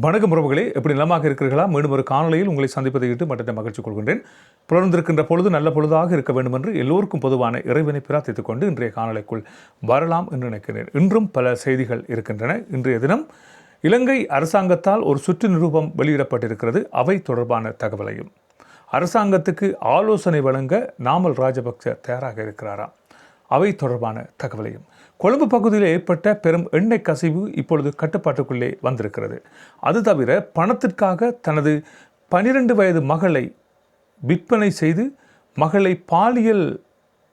வணக்கம் உறவுகளே. எப்படி நலமாக இருக்கிறீர்களா? மீண்டும் ஒரு காணொலியில் உங்களை சந்திப்பதை இட்டு மற்ற மகிழ்ச்சி கொள்கின்றேன். புலர்ந்திருக்கின்ற பொழுது நல்ல பொழுதாக இருக்க வேண்டும் என்று எல்லோருக்கும் பொதுவான இறைவனை பிரார்த்தித்துக் கொண்டு இன்றைய காணொலிக்குள் வரலாம் என்று நினைக்கிறேன். இன்றும் பல செய்திகள் இருக்கின்றன. இன்றைய தினம் இலங்கை அரசாங்கத்தால் ஒரு சுற்று நிரூபம் வெளியிடப்பட்டிருக்கிறது. அவை தொடர்பான தகவலையும். அரசாங்கத்துக்கு ஆலோசனை வழங்க நாமல் ராஜபக்ச தயாராக இருக்கிறாராம் அவை தொடர்பான தகவலையும். கொழும்பு பகுதியில் ஏற்பட்ட பெரும் எண்ணெய் கசிவு இப்பொழுது கட்டுப்பாட்டுக்குள்ளே வந்திருக்கிறது. அது தவிர பணத்திற்காக தனது பனிரெண்டு வயது மகளை விற்பனை செய்து மகளை பாலியல்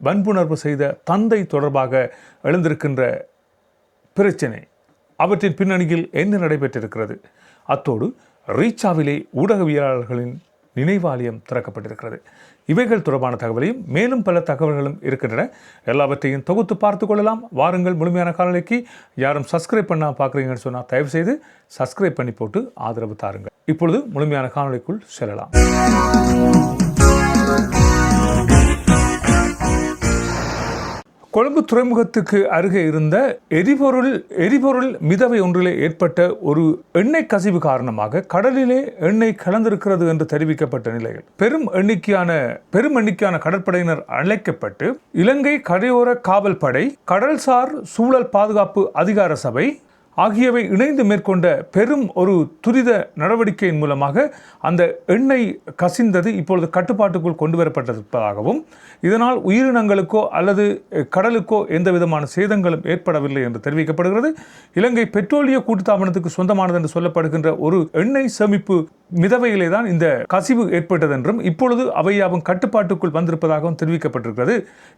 வன்புணர்வு செய்த தந்தை தொடர்பாக எழுந்திருக்கின்ற பிரச்சினை அவற்றின் பின்னணியில் என்ன நடைபெற்றிருக்கிறது? அத்தோடு ரீச்சாவிலே ஊடகவியலாளர்களின் நினைவாலயம் திறக்கப்பட்டிருக்கிறது. இவைகள் தொடர்பான தகவலையும் மேலும் பல தகவல்களும் இருக்கின்றன. எல்லாவற்றையும் தொகுத்து பார்த்து கொள்ளலாம். வாருங்கள் முழுமையான காலநிலைக்கு யாரும் சப்ஸ்கிரைப் பண்ணால் பார்க்குறீங்கன்னு சொன்னால் தயவு செய்து சப்ஸ்கிரைப் பண்ணி போட்டு ஆதரவு தாருங்கள். இப்பொழுது முழுமையான காணொலிக்குள் செல்லலாம். கொழும்பு துறைமுகத்துக்கு அருகே இருந்த எரிபொருள் எரிபொருள் மிதவை ஒன்றிலே ஏற்பட்ட ஒரு எண்ணெய் கசிவு காரணமாக கடலிலே எண்ணெய் கலந்திருக்கிறது என்று தெரிவிக்கப்பட்ட நிலையில் பெரும் எண்ணிக்கையான பெரும் எண்ணிக்கையான கடற்படையினர் அழைக்கப்பட்டு இலங்கை கரையோர காவல் படை கடல்சார் சூழல் பாதுகாப்பு அதிகார சபை ஆகியவை இணைந்து மேற்கொண்ட பெரும் ஒரு துரித நடவடிக்கையின் மூலமாக அந்த எண்ணெய் கசிந்தது இப்பொழுது கட்டுப்பாட்டுக்குள் கொண்டு வரப்பட்டிருப்பதாகவும் இதனால் உயிரினங்களுக்கோ அல்லது கடலுக்கோ எந்த விதமான சேதங்களும் ஏற்படவில்லை என்று தெரிவிக்கப்படுகிறது. இலங்கை பெட்ரோலிய கூட்டுத்தாபனத்துக்கு சொந்தமானது என்று சொல்லப்படுகின்ற ஒரு எண்ணெய் சேமிப்பு மிதவையிலே தான் இந்த கசிவு ஏற்பட்டது என்றும் இப்பொழுது அவையாவும் கட்டுப்பாட்டுக்குள் வந்திருப்பதாகவும் தெரிவிக்கப்பட்டிருக்கிறது.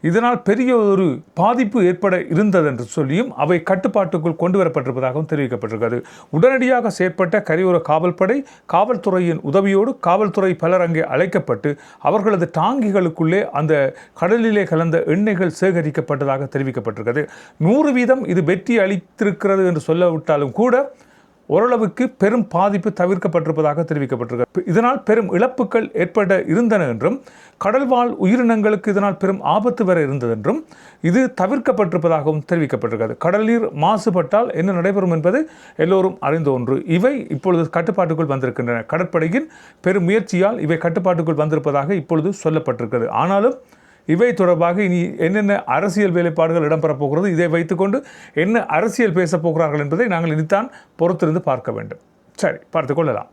இதனால் பெரிய ஒரு பாதிப்பு ஏற்பட இருந்தது என்று சொல்லியும் அவை கட்டுப்பாட்டுக்குள் கொண்டு வரப்பட்டிருப்பதாகவும் தெரிவிக்கப்பட்டிருக்கிறது. உடனடியாக செயற்பட்ட கரையோர காவல்படை காவல்துறையின் உதவியோடு காவல்துறை பலர் அங்கே அழைக்கப்பட்டு அவர்களது டாங்கிகளுக்குள்ளே அந்த கடலிலே கலந்த எண்ணெய்கள் சேகரிக்கப்பட்டதாக தெரிவிக்கப்பட்டிருக்கிறது. நூறு வீதம் இது வெற்றி அளித்திருக்கிறது என்று சொல்லவிட்டாலும் கூட ஓரளவுக்கு பெரும் பாதிப்பு தவிர்க்கப்பட்டிருப்பதாக தெரிவிக்கப்பட்டிருக்கிறது இதனால் பெரும் இழப்புகள் ஏற்பட இருந்தன என்றும் கடல்வாழ் உயிரினங்களுக்கு இதனால் பெரும் ஆபத்து வர இருந்தது என்றும் இது தவிர்க்கப்பட்டிருப்பதாகவும் தெரிவிக்கப்பட்டிருக்கிறது. கடல் நீர் மாசுபட்டால் என்ன நடைபெறும் என்பது எல்லோரும் அறிந்த ஒன்று. இவை இப்பொழுது கட்டுப்பாட்டுக்குள் வந்திருக்கின்றன. கடற்படையின் பெரும் முயற்சியால் இவை கட்டுப்பாட்டுக்குள் வந்திருப்பதாக இப்பொழுது சொல்லப்பட்டிருக்கிறது. ஆனாலும் இவை தொடர்பாக இனி என்னென்ன அரசியல் வேலைப்பாடுகள் இடம்பெறப் போகிறது இதை வைத்துக்கொண்டு என்ன அரசியல் பேசப் போகிறார்கள் என்பதை நாங்கள் இனித்தான் பொறுத்திருந்து பார்க்க வேண்டும். சரி பார்த்துக்கொள்ளலாம்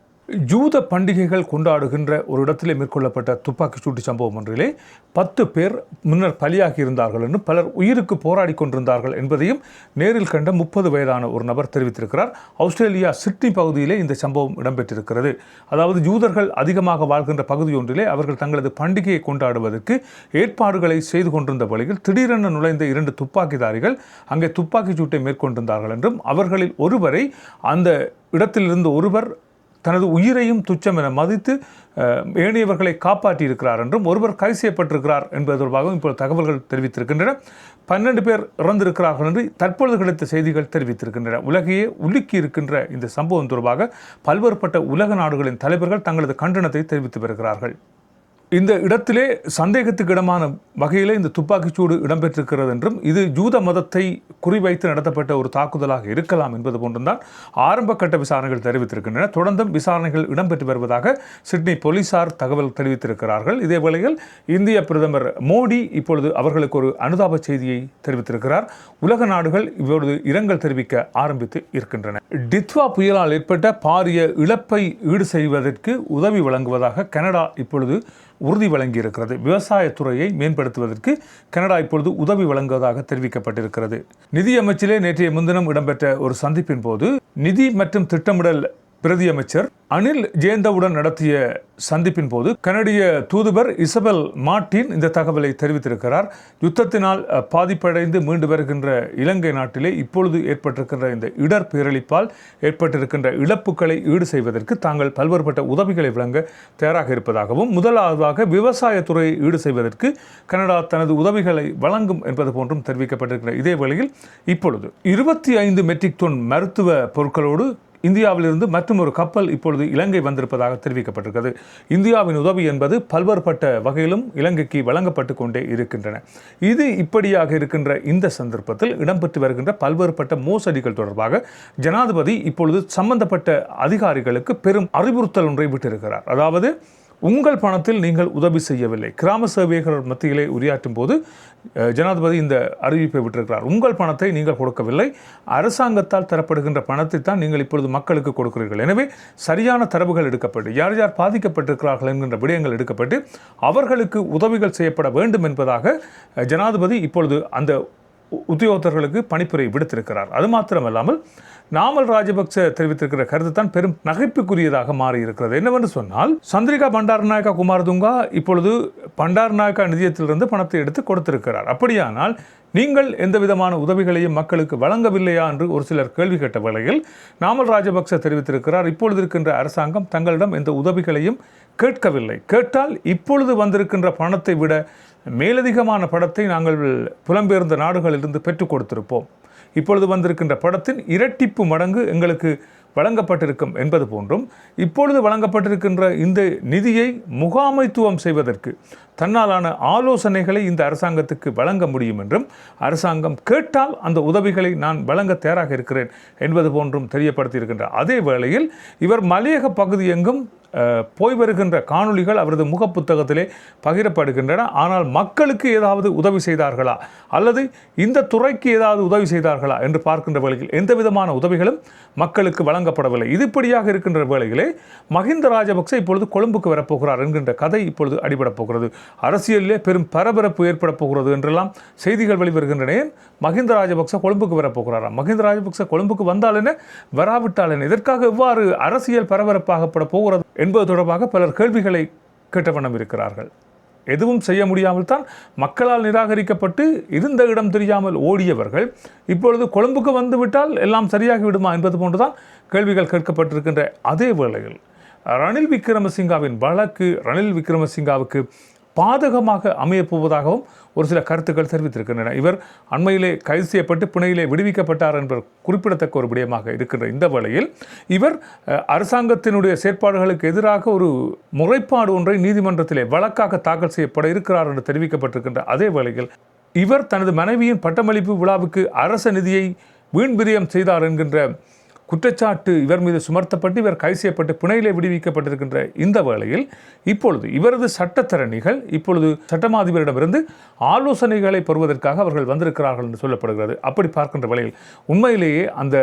ஜூத பண்டிகைகள் கொண்டாடுகின்ற ஒரு இடத்திலே மேற்கொள்ளப்பட்ட துப்பாக்கி சூட்டு சம்பவம் ஒன்றிலே பத்து பேர் முன்னர் பலியாகி இருந்தார்கள் என்றும் பலர் உயிருக்கு போராடி கொண்டிருந்தார்கள் என்பதையும் நேரில் கண்ட முப்பது வயதான ஒரு நபர் தெரிவித்திருக்கிறார். ஆஸ்திரேலியா சிட்னி பகுதியிலே இந்த சம்பவம் இடம்பெற்றிருக்கிறது. அதாவது ஜூதர்கள் அதிகமாக வாழ்கின்ற பகுதி ஒன்றிலே அவர்கள் தங்களது பண்டிகையை கொண்டாடுவதற்கு ஏற்பாடுகளை செய்து கொண்டிருந்த வழியில் திடீரென நுழைந்த இரண்டு துப்பாக்கிதாரிகள் அங்கே துப்பாக்கிச் சூட்டை மேற்கொண்டிருந்தார்கள் என்றும் அவர்களில் ஒருவரை அந்த இடத்திலிருந்து ஒருவர் தனது உயிரையும் துச்சம் என மதித்து ஏனையவர்களை காப்பாற்றியிருக்கிறார் என்றும் ஒருவர் கைது செய்யப்பட்டிருக்கிறார் என்பது தொடர்பாகவும் இப்போது தகவல்கள் தெரிவித்திருக்கின்றன. பன்னெண்டு பேர் இறந்திருக்கிறார்கள் என்று தற்பொழுது கிடைத்த செய்திகள் தெரிவித்திருக்கின்றன. உலகையே உலுக்கி இருக்கின்ற இந்த சம்பவம் தொடர்பாக பல்வேறுபட்ட உலக நாடுகளின் தலைவர்கள் தங்களது கண்டனத்தை தெரிவித்து வருகிறார்கள். இந்த இடத்திலே சந்தேகத்துக்கு இடமான வகையில் இந்த துப்பாக்கிச்சூடு இடம்பெற்றிருக்கிறது என்றும் இது ஜூத மதத்தை குறிவைத்து நடத்தப்பட்ட ஒரு தாக்குதலாக இருக்கலாம் என்பது போன்றுதான் ஆரம்ப கட்ட விசாரணைகள் தெரிவித்திருக்கின்றன. தொடர்ந்தும் விசாரணைகள் இடம்பெற்று வருவதாக சிட்னி போலீசார் தகவல் தெரிவித்திருக்கிறார்கள். இதே வேளையில் இந்திய பிரதமர் மோடி இப்பொழுது அவர்களுக்கு ஒரு அனுதாப செய்தியை தெரிவித்திருக்கிறார். உலக நாடுகள் இப்பொழுது இரங்கல் தெரிவிக்க ஆரம்பித்து இருக்கின்றன. டித்வா புயலால் ஏற்பட்ட பாரிய இழப்பை ஈடு செய்வதற்கு உதவி வழங்குவதாக கனடா இப்பொழுது உறுதி வழங்கியிருக்கிறது. விவசாயத்துறையை மேம்படுத்துவதற்கு கனடா இப்பொழுது உதவி வழங்குவதாக தெரிவிக்கப்பட்டிருக்கிறது. நிதியமைச்சிலே நேற்றைய முன்தினம் இடம்பெற்ற ஒரு சந்திப்பின் போது நிதி மற்றும் திட்டமிடல் பிரதியமைச்சர் அனில் ஜேந்தவுடன் நடத்திய சந்திப்பின் போது கனடிய தூதுவர் இசபெல் மார்டின் இந்த தகவலை தெரிவித்திருக்கிறார். யுத்தத்தினால் பாதிப்படைந்து மீண்டு வருகின்ற இலங்கை நாட்டிலே இப்பொழுது ஏற்பட்டிருக்கின்ற இந்த இடர் பேரழிப்பால் ஏற்பட்டிருக்கின்ற இழப்புகளை ஈடு செய்வதற்கு தாங்கள் பல்வேறுபட்ட உதவிகளை வழங்க தயாராக இருப்பதாகவும் முதலாவதாக விவசாயத்துறையை ஈடு செய்வதற்கு கனடா தனது உதவிகளை வழங்கும் என்பது போன்றும் தெரிவிக்கப்பட்டிருக்கிற இதே வேளையில் இப்பொழுது இருபத்தி ஐந்து மெட்ரிக் டன் மருத்துவ பொருட்களோடு இந்தியாவிலிருந்து மற்றும் ஒரு கப்பல் இப்பொழுது இலங்கை வந்திருப்பதாக தெரிவிக்கப்பட்டிருக்கிறது. இந்தியாவின் உதவி என்பது பல்வேறுபட்ட வகையிலும் இலங்கைக்கு வழங்கப்பட்டு கொண்டே இருக்கின்றன. இது இப்படியாக இருக்கின்ற இந்த சந்தர்ப்பத்தில் இடம்பெற்று வருகின்ற பல்வேறுபட்ட மோசடிகள் தொடர்பாக ஜனாதிபதி இப்பொழுது சம்பந்தப்பட்ட அதிகாரிகளுக்கு பெரும் அறிவுறுத்தல் ஒன்றை விட்டிருக்கிறார். அதாவது உங்கள் பணத்தில் நீங்கள் உதவி செய்யவில்லை. கிராம சேவைகள் மத்தியிலே உரையாற்றும் போது ஜனாதிபதி இந்த அறிவிப்பை விட்டிருக்கிறார். உங்கள் பணத்தை நீங்கள் கொடுக்கவில்லை. அரசாங்கத்தால் தரப்படுகின்ற பணத்தை தான் நீங்கள் இப்பொழுது மக்களுக்கு கொடுக்கிறீர்கள். எனவே சரியான தரவுகள் எடுக்கப்பட்டு யார் யார் பாதிக்கப்பட்டிருக்கிறார்கள் என்கின்ற விடயங்கள் எடுக்கப்பட்டு அவர்களுக்கு உதவிகள் செய்யப்பட வேண்டும் என்பதாக ஜனாதிபதி இப்பொழுது அந்த உத்தியோகத்தர்களுக்கு பணிப்புரை விடுத்திருக்கிறார். அது மாத்திரமல்லாமல் நாமல் ராஜபக்ச தெரிவித்திருக்கிற கருத்து தான் பெரும் நகைப்புக்குரியதாக மாறி இருக்கிறது என்னவென்று சொன்னால் சந்திரிகா பண்டாரநாயக்கா குமாரதுங்கா இப்பொழுது பண்டாரநாயக்கா நிதியத்திலிருந்து பணத்தை எடுத்து கொடுத்திருக்கிறார். அப்படியானால் நீங்கள் எந்த விதமான உதவிகளையும் மக்களுக்கு வழங்கவில்லையா என்று ஒரு சிலர் கேள்வி கேட்ட வேளையில் நாமல் ராஜபக்ச தெரிவித்திருக்கிறார் இப்பொழுது இருக்கின்ற அரசாங்கம் தங்களிடம் எந்த உதவிகளையும் கேட்கவில்லை. கேட்டால் இப்பொழுது வந்திருக்கின்ற பணத்தை விட மேலதிகமான படத்தை நாங்கள் புலம்பெயர்ந்த நாடுகளிலிருந்து பெற்றுக் கொடுத்திருப்போம். இப்பொழுது வந்திருக்கின்ற படத்தின் இரட்டிப்பு மடங்கு எங்களுக்கு வழங்கப்பட்டிருக்கும் என்பது போன்றும் இப்பொழுது வழங்கப்பட்டிருக்கின்ற இந்த நிதியை முகாமைத்துவம் செய்வதற்கு தன்னாலான ஆலோசனைகளை இந்த அரசாங்கத்துக்கு வழங்க முடியும் என்றும் அரசாங்கம் கேட்டால் அந்த உதவிகளை நான் வழங்க தயாராக இருக்கிறேன் என்பது போன்றும் தெரியப்படுத்தியிருக்கின்றார் அதே வேளையில் இவர் மலையக பகுதி எங்கும் போய் வருகின்ற காணொளிகள் அவரது முகப்புத்தகத்திலே பகிரப்படுகின்றன. ஆனால் மக்களுக்கு ஏதாவது உதவி செய்தார்களா? அல்லது இந்த துறைக்கு ஏதாவது உதவி செய்தார்களா? என்று பார்க்கின்ற வேளையில் எந்த விதமான உதவிகளும் மக்களுக்கு வழங்கப்படவில்லை. இதுபடியாக இருக்கின்ற வேளையிலே மஹிந்த ராஜபக்சே இப்பொழுது கொழும்புக்கு வரப்போகிறார் என்கின்ற கதை இப்பொழுது அடிபடப் போகிறது. அரசியலிலே பெரும் பரபரப்பு ஏற்படப் போகிறது என்றெல்லாம் செய்திகள் வெளிவருகின்றன. மகிந்த மஹிந்த ராஜபக்ச கொழும்புக்கு வரப்போகிறாராம். மஹிந்த ராஜபக்ச கொழும்புக்கு வந்தால் என்ன? வராவிட்டால் என்ன? இதற்காக எவ்வாறு அரசியல் பரபரப்பாகப்பட போகிறது என்பது தொடர்பாக பலர் கேள்விகளை கேட்ட வண்ணம் இருக்கிறார்கள். எதுவும் செய்ய முடியாமல் தான் மக்களால் நிராகரிக்கப்பட்டு இருந்த இடம் தெரியாமல் ஓடியவர்கள் இப்பொழுது கொழும்புக்கு வந்துவிட்டால் எல்லாம் சரியாகி விடுமா என்பது போன்றுதான் கேள்விகள் கேட்கப்பட்டிருக்கின்ற அதே வேளையில் ரணில் விக்ரமசிங்காவின் வழக்கு ரணில் விக்ரமசிங்காவுக்கு பாதகமாக அமையப் போவதாகவும் ஒரு சில கருத்துக்கள் தெரிவித்திருக்கின்றன. இவர் அண்மையிலே கைது செய்யப்பட்டு பிணையிலே விடுவிக்கப்பட்டார் என்பது குறிப்பிடத்தக்க ஒரு விடயமாக இருக்கின்ற இந்த வேளையில் இவர் அரசாங்கத்தினுடைய செயற்பாடுகளுக்கு எதிராக ஒரு முறைப்பாடு ஒன்றை நீதிமன்றத்திலே வழக்காக தாக்கல் செய்யப்பட இருக்கிறார் என்று தெரிவிக்கப்பட்டிருக்கின்ற அதே வேளையில் இவர் தனது மனைவியின் பட்டமளிப்பு விழாவுக்கு அரச நிதியை வீண் செய்தார் என்கின்ற குற்றச்சாட்டு இவர் மீது சுமர்த்தப்பட்டு இவர் கைது செய்யப்பட்டு பிணையிலே விடுவிக்கப்பட்டிருக்கின்ற இந்த வேளையில் இப்பொழுது இவரது சட்டத்தரணிகள் இப்பொழுது சட்டமாதிபரிடமிருந்து ஆலோசனைகளை பெறுவதற்காக அவர்கள் வந்திருக்கிறார்கள் என்று சொல்லப்படுகிறது. அப்படி பார்க்கின்ற வேளையில் உண்மையிலேயே அந்த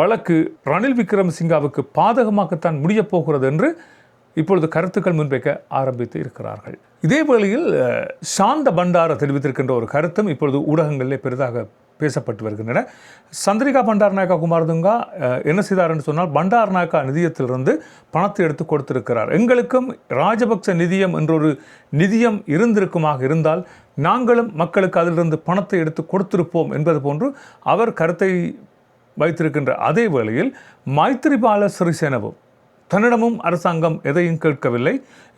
வழக்கு ரணில் விக்ரமசிங்காவுக்கு பாதகமாகத்தான் முடியப் போகிறது என்று இப்பொழுது கருத்துக்கள் முன்வைக்க ஆரம்பித்து இருக்கிறார்கள். இதே வேளையில் சாந்த பண்டார தெரிவித்திருக்கின்ற ஒரு கருத்தும் இப்பொழுது ஊடகங்களிலே பெரிதாக பேசப்பட்டு வருகின்றன. சந்திரிகா பண்டாரநாயக்கா குமாரதுங்கா என்ன செய்தார் என்று சொன்னால் பண்டாரநாயக்கா நிதியத்திலிருந்து பணத்தை எடுத்து கொடுத்திருக்கிறார். எங்களுக்கும் ராஜபக்ச நிதியம் என்றொரு நிதியம் இருந்திருக்குமாக இருந்தால் நாங்களும் மக்களுக்கு அதிலிருந்து பணத்தை எடுத்து கொடுத்திருப்போம் என்பது போன்று அவர் கருத்தை வைத்திருக்கின்ற அதே வேளையில் மைத்திரிபால சிறிசேனவும் தன்னிடமும் அரசாங்கம் எதையும் கேட்கவில்லை.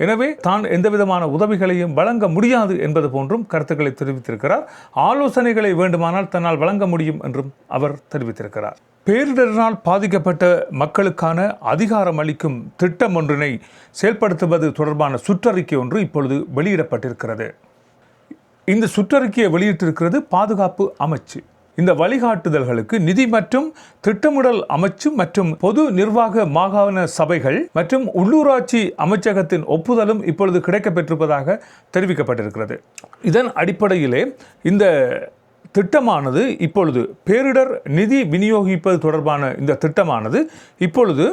எனவே தான் எந்தவிதமான உதவிகளையும் வழங்க முடியாது என்பது போன்றும் கருத்துக்களை தெரிவித்திருக்கிறார். ஆலோசனைகளை வேண்டுமானால் தன்னால் வழங்க முடியும் என்றும் அவர் தெரிவித்திருக்கிறார். பேரிடரினால் பாதிக்கப்பட்ட மக்களுக்கான அதிகாரம் அளிக்கும் திட்டம் ஒன்றினை செயல்படுத்துவது தொடர்பான சுற்றறிக்கை ஒன்று இப்பொழுது வெளியிடப்பட்டிருக்கிறது. இந்த சுற்றறிக்கையை வெளியிட்டிருக்கிறது பாதுகாப்பு அமைச்சு. இந்த வழிகாட்டுதல்களுக்கு நிதி மற்றும் திட்டமிடல் அமைச்சு மற்றும் பொது நிர்வாக மாகாண சபைகள் மற்றும் உள்ளூராட்சி அமைச்சகத்தின் ஒப்புதலும் இப்பொழுது கிடைக்கப்பெற்றிருப்பதாக தெரிவிக்கப்பட்டிருக்கிறது. இதன் அடிப்படையிலே இந்த திட்டமானது இப்பொழுது பேரிடர் நிதி விநியோகிப்பது தொடர்பான இந்த திட்டமானது இப்பொழுது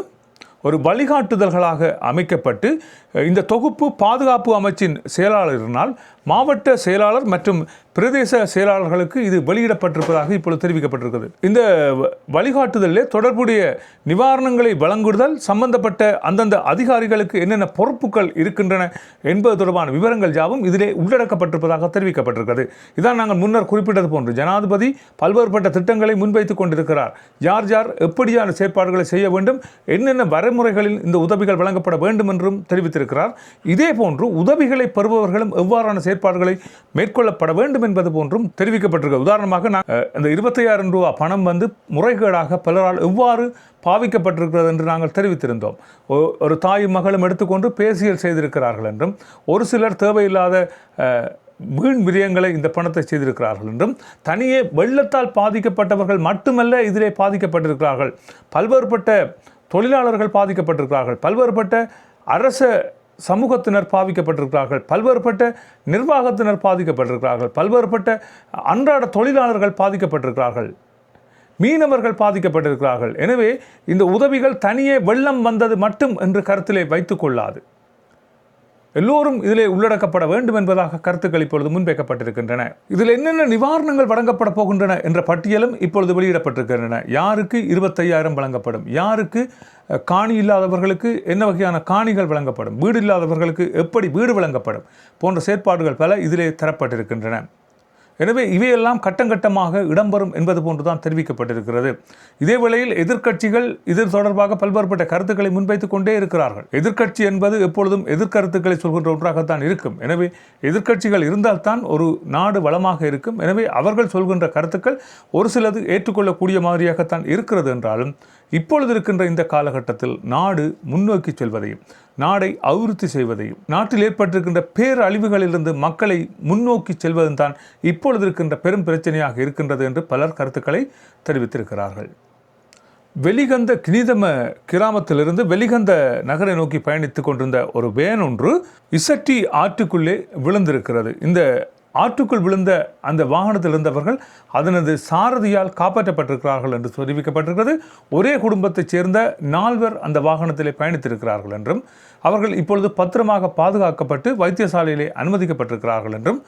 ஒரு வழிகாட்டுதல்களாக அமைக்கப்பட்டு இந்த தொகுப்பு பாதுகாப்பு அமைச்சின் செயலாளரினால் மாவட்ட செயலாளர் மற்றும் பிரதேச செயலாளர்களுக்கு இது வெளியிடப்பட்டிருப்பதாக இப்பொழுது தெரிவிக்கப்பட்டிருக்கிறது. இந்த வழிகாட்டுதலே தொடர்புடைய நிவாரணங்களை வழங்குதல் சம்பந்தப்பட்ட அந்தந்த அதிகாரிகளுக்கு என்னென்ன பொறுப்புகள் இருக்கின்றன என்பது தொடர்பான விவரங்கள் யாவும் இதிலே உள்ளடக்கப்பட்டிருப்பதாக தெரிவிக்கப்பட்டிருக்கிறது. இதான் நாங்கள் முன்னர் குறிப்பிட்டது போன்று ஜனாதிபதி பல்வேறுபட்ட திட்டங்களை முன்வைத்துக் கொண்டிருக்கிறார். யார் யார் எப்படியான செயற்பாடுகளை செய்ய வேண்டும் என்னென்ன வரைமுறைகளில் இந்த உதவிகள் வழங்கப்பட வேண்டும் என்றும் தெரிவித்திருக்கிறார். இதே போன்று உதவிகளை பெறுபவர்களும் எவ்வாறான செயற்பாடுகளை மேற்கொள்ளப்பட வேண்டும் என்பது போன்றும் தெரிவிக்கப்பட்டிருக்கிறது. உதாரணமாக நான் இந்த இருபத்தையாயிரம் ரூபா பணம் வந்து முறைகேடாக பலரால் எவ்வாறு பாவிக்கப்பட்டிருக்கிறது என்று நாங்கள் தெரிவித்திருந்தோம். ஒ- ஒரு தாயும் மகளும் எடுத்துக்கொண்டு பேசியல் செய்திருக்கிறார்கள் என்றும் ஒரு சிலர் தேவையில்லாத வீண் விரியங்களை இந்த பணத்தை செய்திருக்கிறார்கள் என்றும் தனியே வெள்ளத்தால் பாதிக்கப்பட்டவர்கள் மட்டுமல்ல இதிலே பாதிக்கப்பட்டிருக்கிறார்கள். பல்வேறுபட்ட தொழிலாளர்கள் பாதிக்கப்பட்டிருக்கிறார்கள். பல்வேறுபட்ட அரச சமூகத்தினர் பாதிக்கப்பட்டிருக்கிறார்கள் பல்வேறுபட்ட நிர்வாகத்தினர் பாதிக்கப்பட்டிருக்கிறார்கள். பல்வேறுபட்ட அன்றாட தொழிலாளர்கள் பாதிக்கப்பட்டிருக்கிறார்கள். மீனவர்கள் பாதிக்கப்பட்டிருக்கிறார்கள். எனவே இந்த உதவிகள் தனியே வெள்ளம் வந்தது மட்டும் என்று கருத்திலே வைத்துக்கொள்ளாது எல்லோரும் இதிலே உள்ளடக்கப்பட வேண்டும் என்பதாக கருத்துக்கள் இப்பொழுது முன்வைக்கப்பட்டிருக்கின்றன. இதில் என்னென்ன நிவாரணங்கள் வழங்கப்பட போகின்றன என்ற பட்டியலும் இப்பொழுது வெளியிடப்பட்டிருக்கின்றன. யாருக்கு இருபத்தையாயிரம் வழங்கப்படும்? யாருக்கு காணி இல்லாதவர்களுக்கு என்ன வகையான காணிகள் வழங்கப்படும்? வீடு இல்லாதவர்களுக்கு எப்படி வீடு வழங்கப்படும்? போன்ற செயற்பாடுகள் பல இதிலே தரப்பட்டிருக்கின்றன. எனவே இவையெல்லாம் கட்டங்கட்டமாக இடம்பெறும் என்பது போன்றுதான் தெரிவிக்கப்பட்டிருக்கிறது. இதே வேளையில் எதிர்க்கட்சிகள் இது தொடர்பாக பல்வேறுபட்ட கருத்துக்களை முன்வைத்துக் கொண்டே இருக்கிறார்கள். எதிர்க்கட்சி என்பது எப்பொழுதும் எதிர்கருத்துக்களை சொல்கின்ற ஒன்றாகத்தான் இருக்கும். எனவே எதிர்க்கட்சிகள் இருந்தால்தான் ஒரு நாடு வளமாக இருக்கும். எனவே அவர்கள் சொல்கின்ற கருத்துக்கள் ஒரு சிலது ஏற்றுக்கொள்ளக்கூடிய மாதிரியாகத்தான் இருக்கிறது என்றாலும் இப்பொழுது இருக்கின்ற இந்த காலகட்டத்தில் நாடு முன்னோக்கி செல்வதையும் நாடை அபிவிருத்தி செய்வதையும் நாட்டில் ஏற்பட்டிருக்கின்ற பேரழிவுகளிலிருந்து மக்களை முன்னோக்கி செல்வதும் தான் இப்பொழுது இருக்கின்ற பெரும் பிரச்சனையாக இருக்கின்றது என்று பலர் கருத்துக்களை தெரிவித்திருக்கிறார்கள். வெளிகந்த கிணிதம கிராமத்திலிருந்து வெளிகந்த நகரை நோக்கி பயணித்துக் கொண்டிருந்த ஒரு வேன் ஒன்று இசட்டி ஆற்றுக்குள்ளே விழுந்திருக்கிறது. இந்த ஆற்றுக்குள் விழுந்த அந்த வாகனத்தில் இருந்தவர்கள் அதனது சாரதியால் காப்பாற்றப்பட்டிருக்கிறார்கள் என்று தெரிவிக்கப்பட்டிருக்கிறது. ஒரே குடும்பத்தைச் சேர்ந்த நால்வர் அந்த வாகனத்திலே பயணித்திருக்கிறார்கள் என்றும் அவர்கள் இப்பொழுது பத்திரமாக பாதுகாக்கப்பட்டு வைத்தியசாலையிலே அனுமதிக்கப்பட்டிருக்கிறார்கள் என்றும்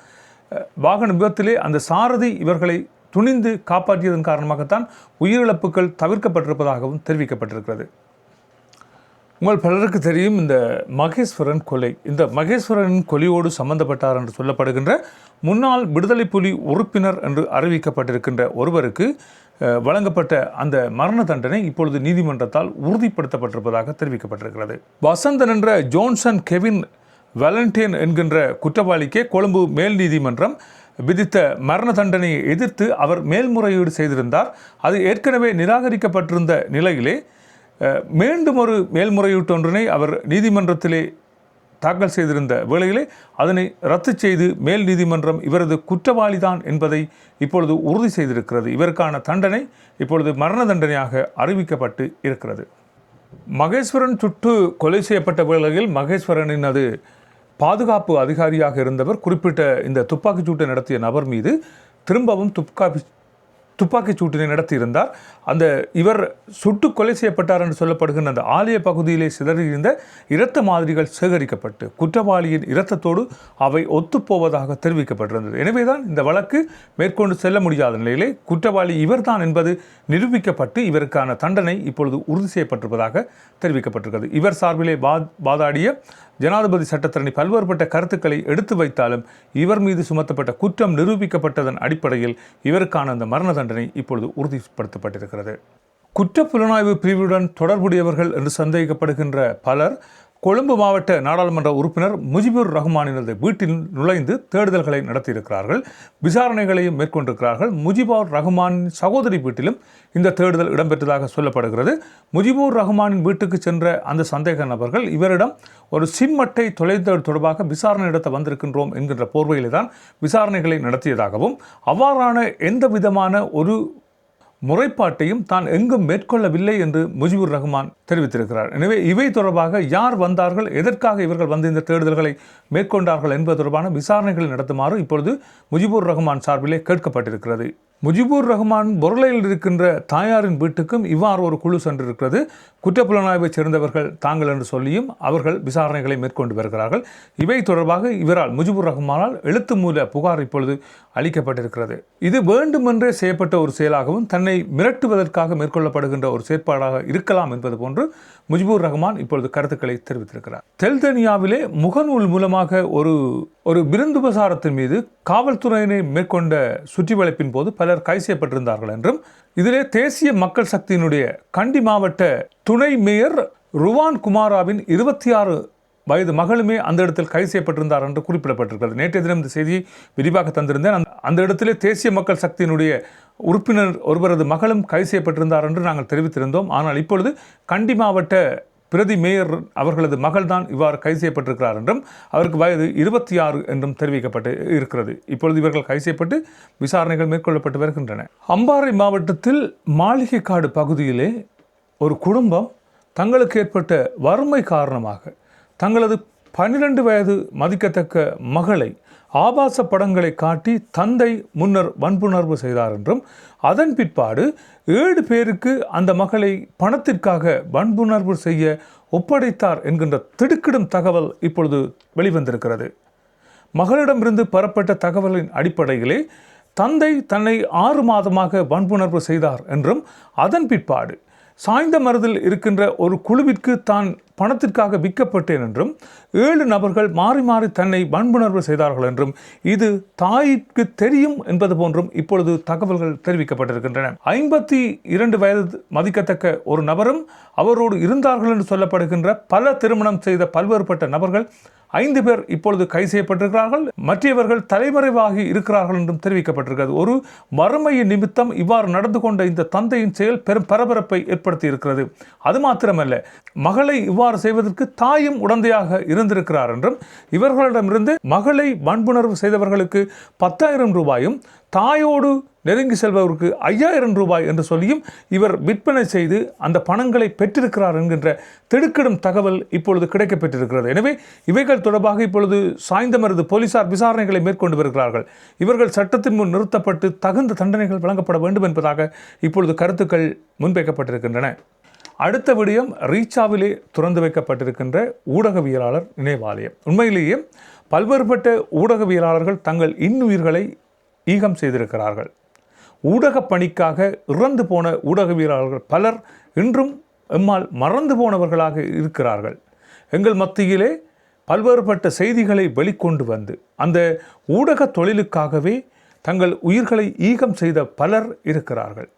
வாகன விபத்திலே அந்த சாரதி இவர்களை துணிந்து காப்பாற்றியதன் காரணமாகத்தான் உயிரிழப்புகள் தவிர்க்கப்பட்டிருப்பதாகவும் தெரிவிக்கப்பட்டிருக்கிறது. உங்கள் பலருக்கு தெரியும் இந்த மகேஸ்வரன் கொலை. இந்த மகேஸ்வரனின் கொலையோடு சம்பந்தப்பட்டார் என்று சொல்லப்படுகின்ற முன்னாள் விடுதலை புலி உறுப்பினர் என்று அறிவிக்கப்பட்டிருக்கின்ற ஒருவருக்கு வழங்கப்பட்ட அந்த மரண தண்டனை இப்பொழுது நீதிமன்றத்தால் உறுதிப்படுத்தப்பட்டிருப்பதாக தெரிவிக்கப்பட்டிருக்கிறது. வசந்தன் என்ற ஜோன்சன் கெவின் வேலண்டைன் என்கின்ற குற்றவாளிக்கே கொழும்பு மேல் நீதிமன்றம் விதித்த மரண தண்டனையை எதிர்த்து அவர் மேல்முறையீடு செய்திருந்தார். அது ஏற்கனவே நிராகரிக்கப்பட்டிருந்த நிலையிலே மீண்டும் ஒரு மேல்முறையீட்டு ஒன்றினை அவர் நீதிமன்றத்திலே தாக்கல் செய்திருந்த வேளையிலே அதனை ரத்து செய்து மேல் நீதிமன்றம் இவரது குற்றவாளிதான் என்பதை இப்பொழுது உறுதி செய்திருக்கிறது. இவருக்கான தண்டனை இப்பொழுது மரண தண்டனையாக அறிவிக்கப்பட்டு இருக்கிறது. மகேஸ்வரன் சுட்டு கொலை செய்யப்பட்ட வேளையில் மகேஸ்வரனினது பாதுகாப்பு அதிகாரியாக இருந்தவர் குறிப்பிட்ட இந்த துப்பாக்கிச்சூட்டை நடத்திய நபர் மீது திரும்பவும் துப்பாக்கி துப்பாக்கிச் சூட்டினை நடத்தியிருந்தார். அந்த இவர் சுட்டு கொலை செய்யப்பட்டார் என்று சொல்லப்படுகின்ற அந்த ஆலய பகுதியிலே சிதறியிருந்த இரத்த மாதிரிகள் சேகரிக்கப்பட்டு குற்றவாளியின் இரத்தத்தோடு அவை ஒத்துப்போவதாக தெரிவிக்கப்பட்டிருந்தது. எனவேதான் இந்த வழக்கு மேற்கொண்டு செல்ல முடியாத நிலையிலே குற்றவாளி இவர்தான் என்பது நிரூபிக்கப்பட்டு இவருக்கான தண்டனை இப்பொழுது உறுதி செய்யப்பட்டிருப்பதாக தெரிவிக்கப்பட்டிருக்கிறது. இவர் சார்பிலே வாதாடிய ஜனாதிபதி சட்டத்தரணி பல்வேறுபட்ட கருத்துக்களை எடுத்து வைத்தாலும் இவர் மீது சுமத்தப்பட்ட குற்றம் நிரூபிக்கப்பட்டதன் அடிப்படையில் இவருக்கான அந்த மரண தண்டனை இப்பொழுது உறுதிப்படுத்தப்பட்டிருக்கிறது. குற்ற புலனாய்வு பிரிவுடன் தொடர்புடையவர்கள் என்று சந்தேகிக்கப்படுகின்ற பலர் கொழும்பு மாவட்ட நாடாளுமன்ற உறுப்பினர் முஜிபுர் ரஹ்மானினது வீட்டில் நுழைந்து தேடுதல்களை நடத்தியிருக்கிறார்கள். விசாரணைகளையும் மேற்கொண்டிருக்கிறார்கள். முஜிபுர் ரஹ்மானின் சகோதரி வீட்டிலும் இந்த தேடுதல் இடம்பெற்றதாக சொல்லப்படுகிறது. முஜிபுர் ரஹ்மானின் வீட்டுக்கு சென்ற அந்த சந்தேக நபர்கள் இவரிடம் ஒரு சிம் அட்டை தொலைத்தல் தொடர்பாக விசாரணை நடத்த வந்திருக்கின்றோம் என்கின்ற போர்வையில்தான் விசாரணைகளை நடத்தியதாகவும் அவ்வாறான எந்த விதமான ஒரு முறைப்பாட்டையும் தான் எங்கும் மேற்கொள்ளவில்லை என்று முஜிபுர் ரஹ்மான் தெரிவித்திருக்கிறார். எனவே இவை தொடர்பாக யார் வந்தார்கள் எதற்காக இவர்கள் வந்து இந்த தேடுதல்களை மேற்கொண்டார்கள் என்பது தொடர்பான விசாரணைகளை நடத்துமாறு இப்பொழுது முஜிபுர் ரஹ்மான் சார்பிலே கேட்கப்பட்டிருக்கிறது. முஜிபுர் ரஹ்மான் பொருளையில் இருக்கின்ற தாயாரின் வீட்டுக்கும் இவ்வாறு ஒரு குழு சென்றிருக்கிறது. குற்றப்புலனாய்வைச் சேர்ந்தவர்கள் தாங்கள் என்று சொல்லியும் அவர்கள் விசாரணைகளை மேற்கொண்டு வருகிறார்கள். இவை தொடர்பாக இவரால் முஜிபுர் ரஹ்மானால் எழுத்து மூல புகார் இப்பொழுது அளிக்கப்பட்டிருக்கிறது. இது வேண்டுமென்றே செய்யப்பட்ட ஒரு செயலாகவும் தன்னை மிரட்டுவதற்காக மேற்கொள்ளப்படுகின்ற ஒரு செயற்பாடாக இருக்கலாம் என்பது போன்று முஜிபுர் ரஹ்மான் இப்பொழுது கருத்துக்களை தெரிவித்திருக்கிறார். தெல்தனியாவிலே முகநூல் மூலமாக ஒரு ஒரு விருந்துபசாரத்தின் மீது காவல்துறையினை மேற்கொண்ட சுற்றி வளைப்பின் போது பலர் கைது செய்யப்பட்டிருந்தார்கள் என்றும் இதிலே தேசிய மக்கள் சக்தியினுடைய கண்டி மாவட்ட துணை மேயர் ருவான் குமாராவின் இருபத்தி ஆறு வயது மகளுமே அந்த இடத்தில் கைது செய்யப்பட்டிருந்தார் என்று குறிப்பிடப்பட்டிருக்கிறது. நேற்றைய தினம் இந்த செய்தியை விரிவாக தந்திருந்தேன். அந்த- அந்த இடத்திலே தேசிய மக்கள் சக்தியினுடைய உறுப்பினர் ஒருவரது மகளும் கைது செய்யப்பட்டிருந்தார் என்று நாங்கள் தெரிவித்திருந்தோம். ஆனால் இப்பொழுது கண்டி மாவட்ட பிரதி மேயர் அவர்களது மகள்தான் இவ்வாறு கைது செய்யப்பட்டிருக்கிறார் என்றும் அவருக்கு வயது இருபத்தி ஆறு என்றும் தெரிவிக்கப்பட்டு இருக்கிறது. இப்பொழுது இவர்கள் கைது செய்யப்பட்டு விசாரணைகள் மேற்கொள்ளப்பட்டு வருகின்றன. அம்பாறை மாவட்டத்தில் மாளிகைக்காடு பகுதியிலே ஒரு குடும்பம் தங்களுக்கு ஏற்பட்ட வறுமை காரணமாக தங்களது பன்னிரண்டு வயது மதிக்கத்தக்க மகளை ஆபாச படங்களை காட்டி தந்தை முன்னர் வன்புணர்வு செய்தார் என்றும் அதன் பிற்பாடு ஏழு பேருக்கு அந்த மகளை பணத்திற்காக வன்புணர்வு செய்ய ஒப்படைத்தார் என்கின்ற திடுக்கிடும் தகவல் இப்பொழுது வெளிவந்திருக்கிறது. மகளிடமிருந்து பெறப்பட்ட தகவலின் அடிப்படையிலே தந்தை தன்னை ஆறு மாதமாக வன்புணர்வு செய்தார் என்றும் அதன் பிற்பாடு சாய்ந்த மருதில் இருக்கின்ற ஒரு குழுவிற்கு தான் பணத்திற்காக விற்கப்பட்டேன் என்றும் ஏழு நபர்கள் மாறி மாறி தன்னை வன்புணர்வு செய்தார்கள் என்றும் இது தாய்க்கு தெரியும் என்பது போன்றும் இப்பொழுது தகவல்கள் தெரிவிக்கப்பட்டிருக்கின்றன. ஐம்பத்தி இரண்டு வயது மதிக்கத்தக்க ஒரு நபரும் அவரோடு இருந்தார்கள் என்று சொல்லப்படுகின்ற பல திருமணம் செய்த பல்வேறுபட்ட நபர்கள் ஐந்து பேர் இப்பொழுது கைது செய்யப்பட்டிருக்கிறார்கள். மற்றவர்கள் தலைமறைவாகி இருக்கிறார்கள் என்றும் தெரிவிக்கப்பட்டிருக்கிறது. ஒரு வறுமையின் நிமித்தம் இவ்வாறு நடந்து கொண்ட இந்த தந்தையின் செயல் பெரும் பரபரப்பை ஏற்படுத்தி இருக்கிறது அது மாத்திரமல்ல மகளை இவ்வாறு செய்வதற்கு தாயும் உடந்தையாக இருந்திருக்கிறார் என்றும் இவர்களிடமிருந்து மகளை வன்புணர்வு செய்தவர்களுக்கு பத்தாயிரம் ரூபாயும் தாயோடு நெருங்கி செல்பவருக்கு ஐயாயிரம் ரூபாய் என்று சொல்லியும் இவர் விற்பனை செய்து அந்த பணங்களை பெற்றிருக்கிறார் என்கின்ற திடுக்கிடும் தகவல் இப்பொழுது கிடைக்கப்பெற்றிருக்கிறது. எனவே இவைகள் தொடர்பாக இப்பொழுது சாய்ந்தமருது போலீசார் விசாரணைகளை மேற்கொண்டு வருகிறார்கள். இவர்கள் சட்டத்தின் முன் நிறுத்தப்பட்டு தகுந்த தண்டனைகள் வழங்கப்பட வேண்டும் என்பதாக இப்பொழுது கருத்துக்கள் முன்வைக்கப்பட்டிருக்கின்றன. அடுத்த விடயம் ரீச்சாவிலே திறந்து வைக்கப்பட்டிருக்கின்ற ஊடகவியலாளர் நினைவாலயம். உண்மையிலேயே பல்வேறுபட்ட ஊடகவியலாளர்கள் தங்கள் இன்னுயிர்களை ஈகம் செய்திருக்கிறார்கள். ஊடகப் பணிக்காக இறந்து போன ஊடகவியலாளர்கள் பலர் இன்றும் எம்மால் மறந்து போனவர்களாக இருக்கிறார்கள். எங்கள் மத்தியிலே பல்வேறுபட்ட செய்திகளை வெளிக்கொண்டு வந்து அந்த ஊடக தொழிலுக்காகவே தங்கள் உயிர்களை ஈகம் செய்த பலர் இருக்கிறார்கள்.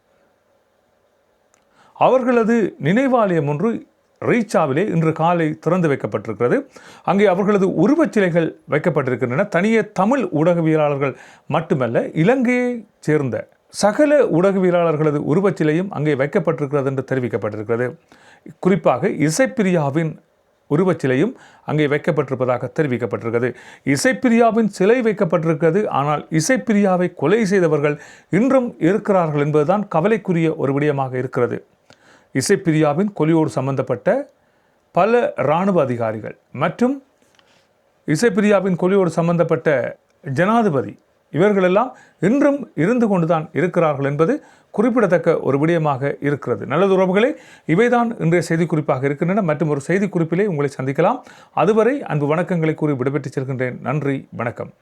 அவர்களது நினைவாலயம் ஒன்று ரீச்சாவிலே இன்று காலை திறந்து வைக்கப்பட்டிருக்கிறது. அங்கே அவர்களது உருவச் சிலைகள் வைக்கப்பட்டிருக்கின்றன. தனியே தமிழ் ஊடகவியலாளர்கள் மட்டுமல்ல இலங்கையை சேர்ந்த சகல ஊடகவியலாளர்களது உருவச் சிலையும் அங்கே வைக்கப்பட்டிருக்கிறது என்று தெரிவிக்கப்பட்டிருக்கிறது. குறிப்பாக இசைப்பிரியாவின் உருவச்சிலையும் அங்கே வைக்கப்பட்டிருப்பதாக தெரிவிக்கப்பட்டிருக்கிறது. இசைப்பிரியாவின் சிலை வைக்கப்பட்டிருக்கிறது. ஆனால் இசைப்பிரியாவை கொலை செய்தவர்கள் இன்றும் இருக்கிறார்கள் என்பதுதான் கவலைக்குரிய ஒரு விடயமாக இருக்கிறது. இசைப்பிரியாவின் கொலியோடு சம்பந்தப்பட்ட பல இராணுவ அதிகாரிகள் மற்றும் இசைப்பிரியாவின் கொலியோடு சம்பந்தப்பட்ட ஜனாதிபதி இவர்களெல்லாம் இன்றும் இருந்து கொண்டுதான் இருக்கிறார்கள் என்பது குறிப்பிடத்தக்க ஒரு விடயமாக இருக்கிறது. நல்லது உறவுகளே இவைதான் இன்றைய செய்திக்குறிப்பாக இருக்கின்றன. மற்றும் ஒரு செய்திக்குறிப்பிலே உங்களை சந்திக்கலாம். அதுவரை அன்பு வணக்கங்களை கூறி விடைபெற்றுச் செல்கின்றேன். நன்றி வணக்கம்.